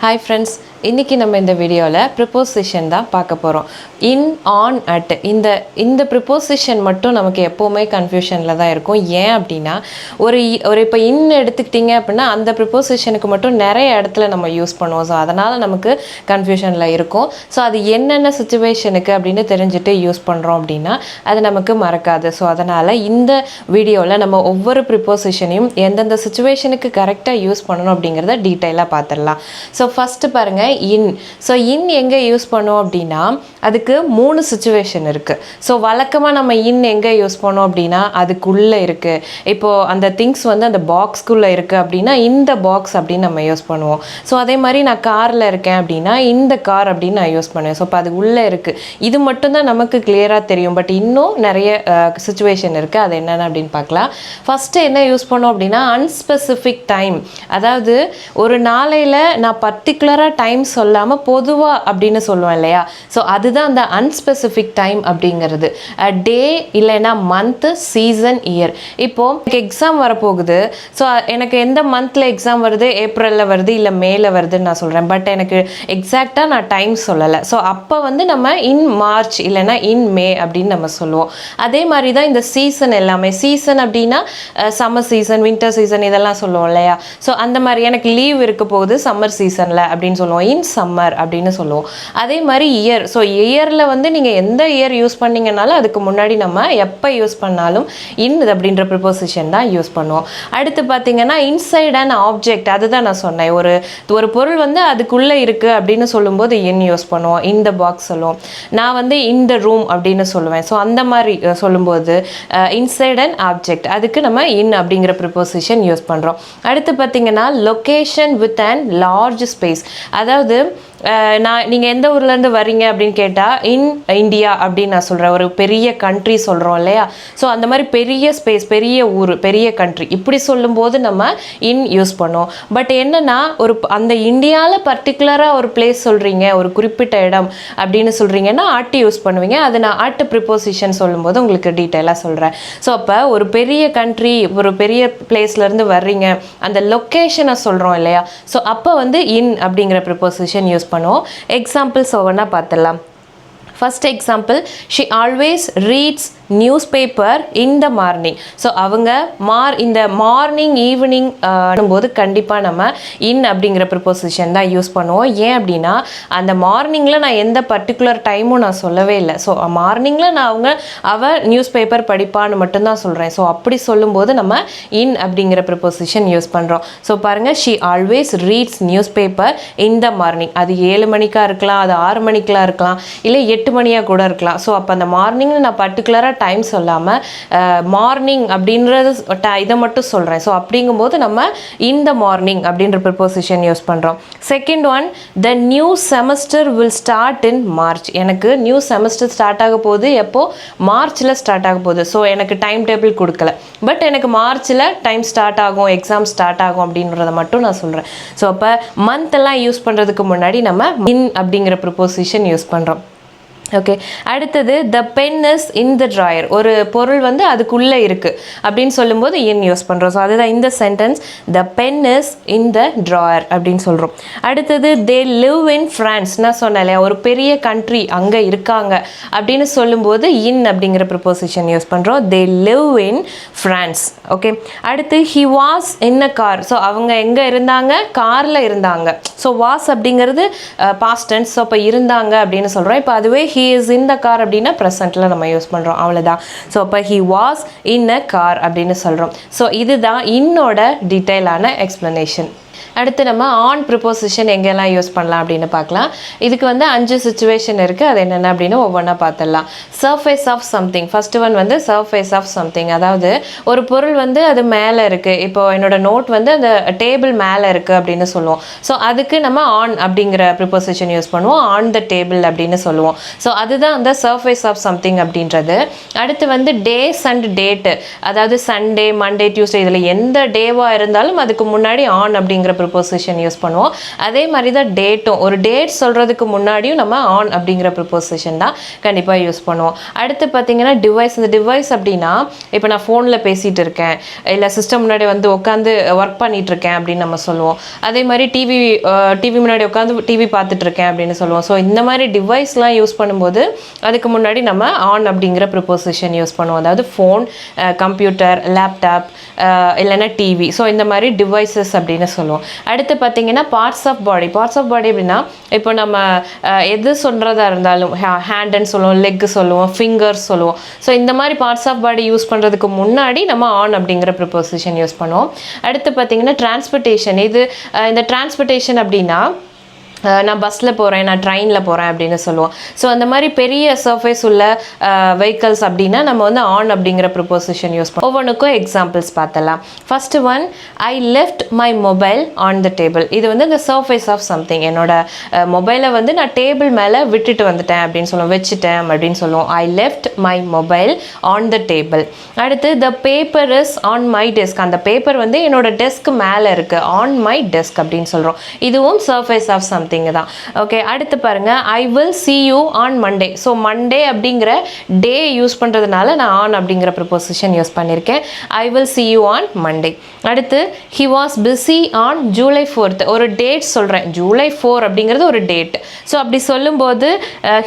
Hi friends இன்றைக்கி நம்ம இந்த வீடியோவில் ப்ரிப்போசிஷன் தான் பார்க்க போகிறோம் இன் ஆன் அட் இந்த இந்த ப்ரிப்போசிஷன் மட்டும் நமக்கு எப்போவுமே கன்ஃபியூஷனில் தான் இருக்கும். ஏன் அப்படின்னா ஒரு இ- ஒரு இப்போ இன் எடுத்துக்கிட்டிங்க அப்படின்னா அந்த ப்ரிப்போசிஷனுக்கு மட்டும் நிறைய இடத்துல நம்ம யூஸ் பண்ணுவோம். ஸோ அதனால் நமக்கு கன்ஃபியூஷனில் இருக்கும். ஸோ அது என்னென்ன சுச்சுவேஷனுக்கு அப்படின்னு தெரிஞ்சுட்டு யூஸ் பண்ணுறோம் அப்படின்னா அது நமக்கு மறக்காது. ஸோ அதனால் இந்த வீடியோவில் நம்ம ஒவ்வொரு ப்ரிப்போசிஷனையும் எந்தெந்த சுச்சுவேஷனுக்கு கரெக்டாக யூஸ் பண்ணணும் அப்படிங்கிறத டீட்டெயிலாக பார்த்துடலாம். ஸோ ஃபஸ்ட்டு பாருங்கள் இன் ஸோ இன் எங்கே யூஸ் பண்ணோம் அப்படின்னா அதுக்கு மூணு சுச்சுவேஷன் இருக்குது ஸோ வழக்கமாக நம்ம இன் எங்கே யூஸ் பண்ணோம் அப்படின்னா அதுக்குள்ளே இருக்குது இப்போது அந்த திங்ஸ் வந்து அந்த பாக்ஸ்க்குள்ளே இருக்குது அப்படின்னா இந்த பாக்ஸ் அப்படின்னு நம்ம யூஸ் பண்ணுவோம். ஸோ அதே மாதிரி நான் காரில் இருக்கேன் அப்படின்னா இந்த கார் அப்படின்னு நான் யூஸ் பண்ணுவேன். ஸோ இப்போ அது உள்ளே இருக்குது இது மட்டும்தான் நமக்கு கிளியராக தெரியும். பட் இன்னும் நிறைய சுச்சுவேஷன் இருக்குது அது என்னென்ன அப்படின்னு பார்க்கலாம். ஃபஸ்ட்டு என்ன யூஸ் பண்ணோம் அப்படின்னா அன்ஸ்பெசிஃபிக் டைம் அதாவது ஒரு நாளையில் நான் பர்டிகுலராக டைம் சொல்லாமல் பொதுவாக அப்படின்னு சொல்லுவோம் இல்லையா? ஸோ அதுதான் அந்த அன்ஸ்பெசிஃபிக் டைம் அப்படிங்கிறது. டே இல்லைன்னா மந்த்து சீசன் இயர் இப்போது எக்ஸாம் வரப்போகுது. ஸோ எனக்கு எந்த மந்தில் எக்ஸாம் வருது? ஏப்ரலில் வருது இல்லை மேல வருதுன்னு நான் சொல்கிறேன் பட் எனக்கு எக்ஸாக்டாக நான் டைம் சொல்லலை. ஸோ அப்போ வந்து நம்ம இன் மார்ச் இல்லைன்னா இன் மே அப்படின்னு நம்ம சொல்லுவோம். அதே மாதிரி தான் இந்த சீசன் எல்லாமே. சீசன் அப்படின்னா சம்மர் சீசன் வின்டர் சீசன் இதெல்லாம் சொல்லுவோம் இல்லையா? ஸோ அந்த மாதிரி எனக்கு லீவ் இருக்க போகுது சம்மர் சீசன் சீசனில் அப்படின்னு சொல்லுவோம். இன் சம்மர் அப்படின்னு சொல்லுவோம். அதே மாதிரி இயர் ஸோ இயரில் வந்து நீங்கள் எந்த இயர் யூஸ் பண்ணிங்கனாலும் அதுக்கு முன்னாடி நம்ம எப்போ யூஸ் பண்ணாலும் இன் அப்படின்ற ப்ரிப்போசிஷன் தான் யூஸ் பண்ணுவோம். அடுத்து பார்த்தீங்கன்னா இன்சைட் அண்ட் ஆப்ஜெக்ட் அதுதான் நான் சொன்னேன். ஒரு ஒரு பொருள் வந்து அதுக்குள்ளே இருக்குது அப்படின்னு சொல்லும்போது இன் யூஸ் பண்ணுவோம். இந்த பாக்ஸ் சொல்லுவோம். நான் வந்து இந்த ரூம் அப்படின்னு சொல்லுவேன். ஸோ அந்த மாதிரி சொல்லும்போது இன்சைட் அண்ட் ஆப்ஜெக்ட் அதுக்கு நம்ம இன் அப்படிங்கிற ப்ரிப்போசிஷன் யூஸ் பண்ணுறோம் அடுத்து பார்த்தீங்கன்னா location with and large space அதாவது நான் நீங்கள் எந்த ஊர்லேருந்து வரீங்க அப்படின்னு கேட்டால் இன் இந்தியா அப்படின்னு நான் சொல்கிறேன் ஒரு பெரிய கண்ட்ரி சொல்கிறோம் இல்லையா? ஸோ அந்த மாதிரி பெரிய ஸ்பேஸ் பெரிய ஊர் பெரிய கண்ட்ரி இப்படி சொல்லும்போது நம்ம இன் யூஸ் பண்ணுவோம். பட் என்னென்னா ஒரு அந்த இந்தியாவில் பர்டிகுலராக ஒரு பிளேஸ் சொல்கிறீங்க ஒரு குறிப்பிட்ட இடம் அப்படின்னு சொல்கிறீங்கன்னா ஆட்டு யூஸ் பண்ணுவீங்க. அது நான் ஆட்டு ப்ரிப்போசிஷன் சொல்லும்போது உங்களுக்கு டீட்டெயிலாக சொல்கிறேன் ஸோ அப்போ ஒரு பெரிய கண்ட்ரி ஒரு பெரிய பிளேஸ்லேருந்து வர்றீங்க அந்த லொக்கேஷனை சொல்கிறோம் இல்லையா? ஸோ அப்போ வந்து இன் அப்படிங்கிற ப்ரிப்போசிஷன் யூஸ் பண்ணுவோம். எக்ஸாம்பிள்ஸ் ஒவ்வொன்றா பார்த்துடலாம். First example she always reads newspaper in the morning so அவங்க மார் இந்த uh, மார்னிங் ஈவினிங் போது கண்டிப்பாக நம்ம இன் அப்படிங்கிற ப்ரிப்போசிஷன் தான் யூஸ் பண்ணுவோம். ஏன் அப்படின்னா அந்த மார்னிங்கில் நான் எந்த பர்டிகுலர் டைமும் நான் சொல்லவே இல்லை. ஸோ மார்னிங்கில் நான் அவங்க அவ நியூஸ் பேப்பர் படிப்பான்னு மட்டும்தான் சொல்கிறேன் ஸோ அப்படி சொல்லும்போது நம்ம இன் அப்படிங்கிற ப்ரிப்போசிஷன் யூஸ் பண்ணுறோம் ஸோ பாருங்கள் she always reads newspaper in the morning அது ஏழு மணிக்காக இருக்கலாம் அது ஆறு மணிக்கெலாம் இருக்கலாம் இல்லை எட்டு மணியாக கூட இருக்கலாம். ஸோ அப்போ அந்த மார்னிங்கில் நான் பர்டிகுலராக டைம் சொல்லாமல் மார்னிங் அப்படின்றது இதை மட்டும் சொல்கிறேன் ஸோ அப்படிங்கும்போது நம்ம இந்த மார்னிங் அப்படின்ற ப்ரிப்போசிஷன் யூஸ் பண்ணுறோம் second one the new semester will start in March எனக்கு நியூ செமஸ்டர் ஸ்டார்ட் ஆக போகுது. எப்போது மார்ச்சில் ஸ்டார்ட் ஆக போகுது. ஸோ எனக்கு டைம் டேபிள் கொடுக்கல. பட் எனக்கு மார்ச்சில் டைம் ஸ்டார்ட் ஆகும் எக்ஸாம் ஸ்டார்ட் ஆகும் அப்படின்றத மட்டும் நான் சொல்கிறேன் ஸோ அப்போ மந்த் எல்லாம் யூஸ் பண்ணுறதுக்கு முன்னாடி நம்ம இன் அப்படிங்கிற ப்ரிப்போசிஷன் யூஸ் பண்ணுறோம் ஓகே அடுத்தது the pen is in the drawer ஒரு பொருள் வந்து அதுக்குள்ளே இருக்குது அப்படின்னு சொல்லும்போது இன் யூஸ் பண்ணுறோம் ஸோ அதுதான் இந்த sentence the pen is in the drawer அப்படின்னு சொல்கிறோம் அடுத்தது தே லிவ் இன் ஃப்ரான்ஸ் நான் சொன்னேன் இல்லையா? ஒரு பெரிய கண்ட்ரி அங்கே இருக்காங்க அப்படின்னு சொல்லும்போது இன் அப்படிங்கிற ப்ரிப்போசிஷன் யூஸ் பண்ணுறோம் they live in France okay அடுத்து he was in a car so அவங்க எங்கே இருந்தாங்க? காரில் இருந்தாங்க. ஸோ வாஸ் அப்படிங்கிறது பாஸ்டன்ஸ் ஸோ இப்போ இருந்தாங்க அப்படின்னு சொல்கிறோம் இப்போ அதுவே he is in the car அப்படின்னா ப்ரெசண்ட்டில் நம்ம யூஸ் பண்ணுறோம் அவ்வளோதான் ஸோ அப்போ he was in a car அப்படின்னு சொல்கிறோம் ஸோ இதுதான் இன்னோட டீட்டெயிலான எக்ஸ்ப்ளனேஷன் அடுத்து நம்ம ஆன் ப்ரிப்போசிஷன் எங்கெல்லாம் யூஸ் பண்ணலாம் அப்படின்னு பார்க்கலாம். இதுக்கு வந்து அஞ்சு சுச்சுவேஷன் இருக்குது அது என்னென்ன அப்படின்னு ஒவ்வொன்றா பார்த்துடலாம். Surface of something first one வந்து சர்ஃபேஸ் ஆஃப் சம்திங் அதாவது ஒரு பொருள் வந்து அது மேலே இருக்குது இப்போ என்னோட நோட் வந்து அந்த டேபிள் மேலே இருக்குது அப்படின்னு சொல்லுவோம். ஸோ அதுக்கு நம்ம ஆன் அப்படிங்கிற ப்ரிப்போசிஷன் யூஸ் பண்ணுவோம். ஆன் த டேபிள் அப்படின்னு சொல்லுவோம். ஸோ அதுதான் அந்த சர்ஃபேஸ் ஆஃப் சம்திங் அப்படின்றது. அடுத்து வந்து டேஸ் அண்ட் டேட்டு அதாவது சண்டே மண்டே டியூஸ்டே இதில் எந்த டேவாக இருந்தாலும் அதுக்கு முன்னாடி ஆன் அப்படிங்கிற ப்ரிப்போசிஷன் யூஸ் பண்ணுவோம். அதே மாதிரி தான் டேட்டும் ஒரு டேட் சொல்கிறதுக்கு முன்னாடியும் நம்ம ஆன் அப்படிங்கிற ப்ரிப்போசிஷன் தான் கண்டிப்பாக யூஸ் பண்ணுவோம். அடுத்து பார்த்தீங்கன்னா டிவைஸ் இந்த டிவைஸ் அப்படின்னா இப்போ நான் ஃபோனில் பேசிகிட்டு இருக்கேன். இல்லை சிஸ்டம் முன்னாடி வந்து உட்காந்து ஒர்க் பண்ணிகிட்ருக்கேன் இருக்கேன் அப்படின்னு நம்ம சொல்லுவோம். அதே மாதிரி டிவி டிவி முன்னாடி உட்காந்து டிவி பார்த்துட்டு இருக்கேன் அப்படின்னு சொல்லுவோம். ஸோ இந்த மாதிரி டிவைஸ்லாம் யூஸ் பண்ணும்போது அதுக்கு முன்னாடி நம்ம ஆன் அப்படிங்கிற ப்ரிப்போசிஷன் யூஸ் பண்ணுவோம். அதாவது ஃபோன் கம்ப்யூட்டர் லேப்டாப் இல்லைன்னா டிவி ஸோ இந்த மாதிரி டிவைசஸ் அப்படின்னு சொல்லுவோம். அடுத்து பார்த்தீங்கன்னா parts of body parts of body அப்படின்னா இப்போ நம்ம எது சொல்கிறதா இருந்தாலும் ஹேண்டுன்னு சொல்லுவோம் லெக் சொல்லுவோம் ஃபிங்கர்ஸ் சொல்லுவோம். ஸோ இந்த மாதிரி பார்ட்ஸ் ஆஃப் பாடி யூஸ் பண்ணுறதுக்கு முன்னாடி நம்ம ஆன் அப்படிங்கிற ப்ரிப்போசிஷன் யூஸ் பண்ணுவோம். அடுத்து பார்த்தீங்கன்னா டிரான்ஸ்போர்ட்டேஷன் இது இந்த டிரான்ஸ்போர்ட்டேஷன் அப்படின்னா நான் பஸ்ஸில் போகிறேன் நான் ட்ரெயினில் போகிறேன் அப்படின்னு சொல்லுவோம். ஸோ அந்த மாதிரி பெரிய சர்ஃபேஸ் உள்ள வெஹிக்கல்ஸ் அப்படின்னா நம்ம வந்து ஆன் அப்படிங்கிற ப்ரிப்போசிஷன் யூஸ் பண்ணுவோம் ஒவ்வொன்றுக்கும் எக்ஸாம்பிள்ஸ் பார்த்தலாம் first one I left my mobile on the table இது வந்து இந்த சர்ஃபேஸ் ஆஃப் சம்திங் என்னோட மொபைலை வந்து நான் டேபிள் மேலே விட்டுட்டு வந்துட்டேன் அப்படின்னு சொல்லுவோம். வச்சுட்டேன் அப்படின்னு சொல்லுவோம். I left my mobile on the table அடுத்து the paper is on my desk அந்த பேப்பர் வந்து என்னோட டெஸ்க் மேலே இருக்குது ஆன் மை டெஸ்க் அப்படின்னு சொல்கிறோம் இதுவும் சர்ஃபேஸ் ஆஃப் சம்திங் தான். ஓகே அடுத்து பாருங்க I will see you on Monday so Monday அப்படிங்கிற டே யூஸ் பண்ணுறதுனால நான் ஆன் அப்படிங்கிற ப்ரிப்போசிஷன் யூஸ் பண்ணியிருக்கேன் I will see you on Monday அடுத்து he was busy on July fourth ஒரு டேட் சொல்கிறேன் ஜூலை ஃபோர் அப்படிங்கிறது ஒரு டேட் ஸோ அப்படி சொல்லும்போது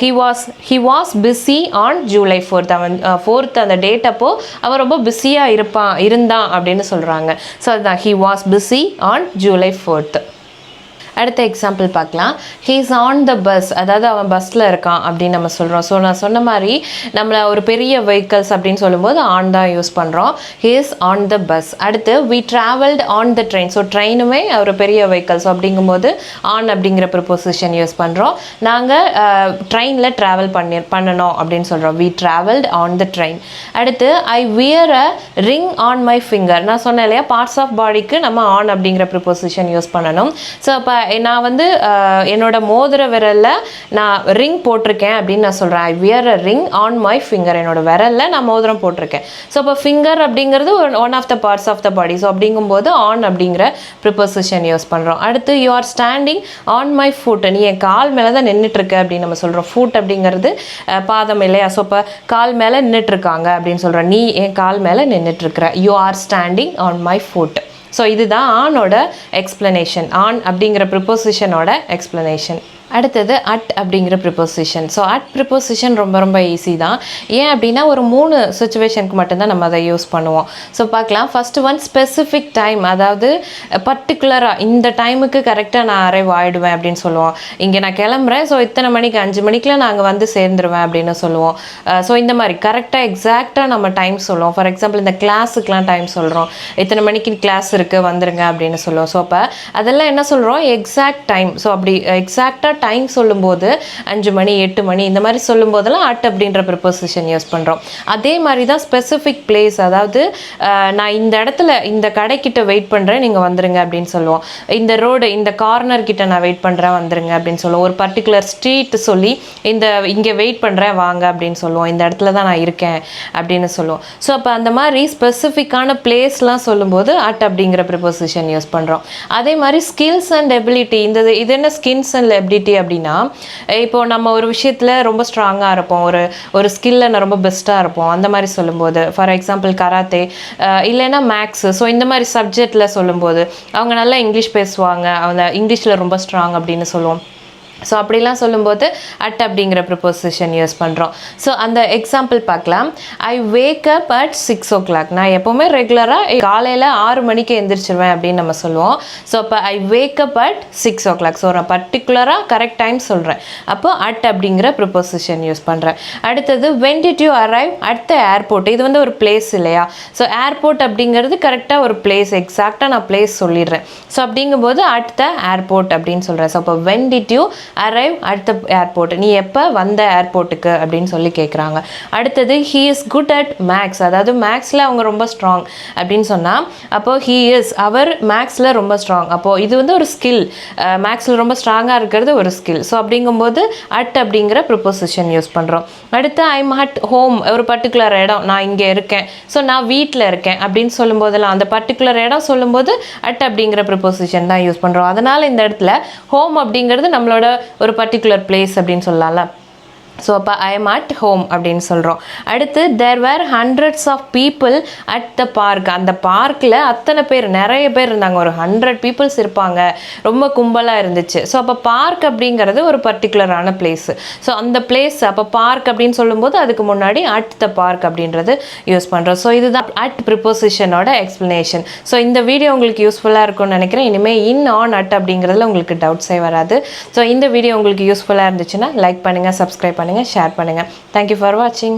he was he was busy on July fourth அவன் uh, ஃபோர்த் அந்த டேட் அப்போ அவன் ரொம்ப பிஸியாக இருப்பான் இருந்தான் அப்படின்னு சொல்கிறாங்க ஸோ அதுதான். He was busy on July fourth அடுத்த எக்ஸாம்பிள் பார்க்கலாம். ஹீஸ் ஆன் த பஸ் அதாவது அவன் பஸ்ஸில் இருக்கான் அப்படின்னு நம்ம சொல்கிறோம் ஸோ நான் சொன்ன மாதிரி நம்மளை ஒரு பெரிய வெஹிக்கல்ஸ் அப்படின்னு சொல்லும்போது ஆன் தான் யூஸ் பண்ணுறோம் ஹீஸ் ஆன் த பஸ் அடுத்து we travelled on the train so ட்ரெயினுமே ஒரு பெரிய வெஹிக்கல்ஸ் அப்படிங்கும்போது ஆன் அப்படிங்கிற ப்ரிப்போசிஷன் யூஸ் பண்ணுறோம் நாங்கள் ட்ரெயினில் ட்ராவல் பண்ணி பண்ணணும் அப்படின்னு சொல்கிறோம் we travelled on the train அடுத்து I wear a ring on my finger நான் சொன்னேன் இல்லையா? பார்ட்ஸ் ஆஃப் பாடிக்கு நம்ம ஆன் அப்படிங்கிற ப்ரிப்போசிஷன் யூஸ் பண்ணணும். ஸோ அப்போ நான் வந்து என்னோட மோதிர விரலில் நான் ரிங் போட்டிருக்கேன் அப்படின்னு நான் சொல்கிறேன் I wear a ring on my finger என்னோட விரலில் நான் மோதிரம் போட்டிருக்கேன். ஸோ இப்போ ஃபிங்கர் அப்படிங்கிறது one of the parts of the body so அப்படிங்கும்போது ஆன் அப்படிங்கிற ப்ரிப்போசிஷன் யூஸ் பண்ணுறோம் அடுத்து you are standing on my foot நீ என் கால் மேலே தான் நின்றுட்டுருக்க அப்படின்னு நம்ம சொல்கிறோம் ஃபுட் அப்படிங்கிறது பாதம் இல்லையா? ஸோ இப்போ கால் மேலே நின்றுட்டுருக்காங்க அப்படின்னு சொல்கிறோம் நீ என் கால் மேலே நின்றுட்டுருக்குற you are standing on my foot so இதுதான் ஆனோட எக்ஸ்ப்ளனேஷன் ஆன் அப்படிங்கிற ப்ரிப்போசிஷனோட எக்ஸ்ப்ளனேஷன் அடுத்தது அட் அப்படிங்கிற ப்ரிப்போசிஷன் ஸோ அட் ப்ரிப்போசிஷன் ரொம்ப ரொம்ப ஈஸி தான். ஏன் அப்படின்னா ஒரு மூணு சுச்சுவேஷனுக்கு மட்டும்தான் நம்ம அதை யூஸ் பண்ணுவோம். ஸோ பார்க்கலாம். ஃபஸ்ட்டு ஒன் ஸ்பெசிஃபிக் டைம் அதாவது பர்டிகுலராக இந்த டைமுக்கு கரெக்டாக நான் அரைவ் ஆகிடுவேன் அப்படின்னு சொல்லுவோம். இங்கே நான் கிளம்புறேன். ஸோ இத்தனை மணிக்கு அஞ்சு மணிக்கெலாம் நாங்கள் வந்து சேர்ந்துருவேன் அப்படின்னு சொல்லுவோம். Uh, ஸோ இந்த மாதிரி கரெக்டாக எக்ஸாக்டாக நம்ம டைம் சொல்லுவோம். ஃபார் எக்ஸாம்பிள் இந்த கிளாஸுக்கெலாம் டைம் சொல்கிறோம் இத்தனை மணிக்கு கிளாஸ் இருக்குது வந்துருங்க அப்படின்னு சொல்லுவோம். ஸோ அப்போ அதெல்லாம் என்ன சொல்கிறோம் எக்ஸாக்ட் டைம் ஸோ அப்படி எக்ஸாக்டாக டைம் சொல்லும்போது அஞ்சு மணி எட்டு மணி இந்த மாதிரி சொல்லும்போதெல்லாம் அட் அப்படின்ற ப்ரிப்போசிஷன் யூஸ் பண்ணுறோம் அதே மாதிரி தான் ஸ்பெசிஃபிக் பிளேஸ் அதாவது நான் இந்த இடத்துல இந்த கடைக்கிட்ட வெயிட் பண்ணுறேன் நீங்கள் வந்துடுங்க அப்படின்னு சொல்லுவோம். இந்த ரோடு இந்த கார்னர் கிட்ட நான் வெயிட் பண்ணுறேன் வந்துருங்க அப்படின்னு சொல்லுவோம். ஒரு பர்டிகுலர் ஸ்ட்ரீட் சொல்லி இந்த இங்கே வெயிட் பண்ணுறேன் வாங்க அப்படின்னு சொல்லுவோம். இந்த இடத்துல தான் நான் இருக்கேன் அப்படின்னு சொல்லுவோம். ஸோ அப்போ அந்த மாதிரி ஸ்பெசிஃபிக்கான பிளேஸ்லாம் சொல்லும்போது அட் அப்படிங்கிற ப்ரிப்போசிஷன் யூஸ் பண்ணுறோம் அதே மாதிரி ஸ்கில்ஸ் அண்ட் எபிலிட்டி இந்த இது- இது என்ன ஸ்கின்ஸ் அண்ட் எபிலிட்டி அப்படின்னா இப்போ நம்ம ஒரு விஷயத்தில் ரொம்ப ஸ்ட்ராங்காக இருப்போம். ஒரு ஒரு ஸ்கில்ல நான் ரொம்ப பெஸ்ட்டாக இருப்போம். அந்த மாதிரி சொல்லும்போது ஃபார் எக்ஸாம்பிள் கராத்தே இல்லைன்னா மேக்ஸ் ஸோ இந்த மாதிரி சப்ஜெக்டில் சொல்லும்போது அவங்க நல்லா இங்கிலீஷ் பேசுவாங்க. அவங்க இங்கிலீஷில் ரொம்ப ஸ்ட்ராங் அப்படின்னு சொல்லுவோம். ஸோ அப்படிலாம் சொல்லும்போது அட் அப்படிங்கிற ப்ரிப்போசிஷன் யூஸ் பண்ணுறோம் ஸோ அந்த எக்ஸாம்பிள் பார்க்கலாம். I wake up at six o'clock நான் எப்போவுமே ரெகுலராக காலையில் ஆறு மணிக்கு எந்திரிச்சிருவேன் அப்படின்னு நம்ம சொல்லுவோம். ஸோ அப்போ I wake up at six o'clock so நான் பர்டிகுலராக கரெக்ட் டைம் சொல்கிறேன் அப்போ அட் அப்படிங்கிற ப்ரிப்போசிஷன் யூஸ் பண்ணுறேன் அடுத்தது when did you arrive at the airport இது வந்து ஒரு பிளேஸ் இல்லையா? ஸோ ஏர்போர்ட் அப்படிங்கிறது கரெக்டாக ஒரு பிளேஸ் எக்ஸாக்டாக நான் பிளேஸ் சொல்லிடுறேன். ஸோ அப்படிங்கும்போது அட் த ஏர்போர்ட் அப்படின்னு சொல்கிறேன் ஸோ அப்போ when did you arrive at the airport நீ எப்போ வந்த ஏர்போர்ட்டுக்கு அப்படின்னு சொல்லி கேட்குறாங்க அடுத்தது he is good at maths அதாவது மேக்ஸில் அவங்க ரொம்ப ஸ்ட்ராங் அப்படின்னு சொன்னால் அப்போது ஹீ இஸ் அவர் மேக்ஸில் ரொம்ப ஸ்ட்ராங் அப்போது இது வந்து ஒரு ஸ்கில் மேக்ஸில் ரொம்ப ஸ்ட்ராங்காக இருக்கிறது ஒரு ஸ்கில் ஸோ அப்படிங்கும்போது அட் அப்படிங்கிற ப்ரிப்போசிஷன் யூஸ் பண்ணுறோம் அடுத்து ஐம் அட் ஹோம் ஒரு பர்டிகுலர் இடம். நான் இங்கே இருக்கேன். ஸோ நான் வீட்டில் இருக்கேன் அப்படின்னு சொல்லும்போதெல்லாம் அந்த பர்டிகுலர் இடம் சொல்லும்போது அட் அப்படிங்கிற ப்ரிப்போசிஷன் தான் யூஸ் பண்ணுறோம் அதனால் இந்த இடத்துல ஹோம் அப்படிங்கிறது நம்மளோட ஒரு பர்டிகுலர் பிளேஸ் அப்படின்னு சொல்லலாம்ல. ஸோ அப்போ ஐ எம் அட் ஹோம் அப்படின்னு சொல்கிறோம் அடுத்து there were hundreds of people at the park அந்த பார்க்கில் அத்தனை பேர் நிறைய பேர் இருந்தாங்க. ஒரு ஹண்ட்ரட் பீப்புள்ஸ் இருப்பாங்க. ரொம்ப கும்பலாக இருந்துச்சு. ஸோ அப்போ பார்க் அப்படிங்கிறது ஒரு பர்டிகுலரான பிளேஸு ஸோ அந்த பிளேஸ் அப்போ பார்க் அப்படின்னு சொல்லும்போது அதுக்கு முன்னாடி அட் த பார்க் அப்படின்றது யூஸ் பண்ணுறோம் ஸோ இதுதான் அட் ப்ரிப்போசிஷனோட எக்ஸ்ப்ளனேஷன் ஸோ இந்த வீடியோ உங்களுக்கு யூஸ்ஃபுல்லாக இருக்கும்னு நினைக்கிறேன். இனிமேல் இன் ஆன் அட் அப்படிங்கிறதுல உங்களுக்கு டவுட்ஸே வராது. ஸோ இந்த வீடியோ உங்களுக்கு யூஸ்ஃபுல்லாக இருந்துச்சுன்னா லைக் பண்ணுங்கள் சப்ஸ்கிரைப் பண்ணுங்கள் ஷேர் பண்ணுங்கள் தேங்க்யூ ஃபார் வாட்சிங்